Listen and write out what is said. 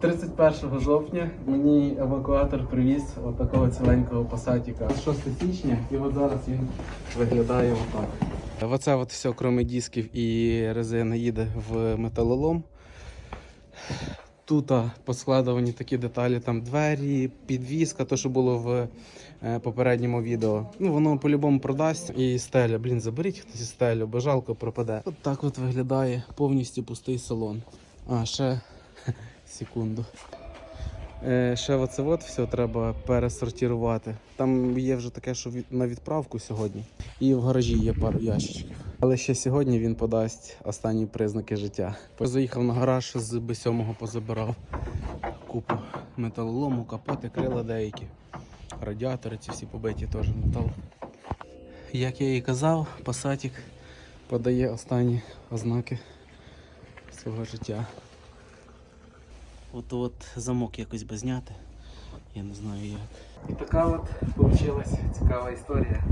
31 жовтня мені евакуатор привіз отакого ціленького пасатіка. 6 січня, і от зараз він виглядає отак. Оце от все, крім дисків і резини, їде в металолом. Тут поскладовані такі деталі, там двері, підвіска, то що було в е, попередньому відео. Ну воно по-любому продасть. І стеля, блін, заберіть хтось стелю, бо жалко пропаде. От так от виглядає повністю пустий салон. А, ще секунду. Е, ще оце от все треба пересортувати. Там є вже таке, що на відправку сьогодні. І в гаражі є пару ящичків. Але ще сьогодні він подасть останні признаки життя. Заїхав на гараж з B7 позабирав купу металолому, капоти, крила деякі. Радіатори ці всі побиті теж метал. Як я і казав, пасатік подає останні ознаки свого життя. От от замок якось би зняти. Я не знаю як. І така от вийшла цікава історія.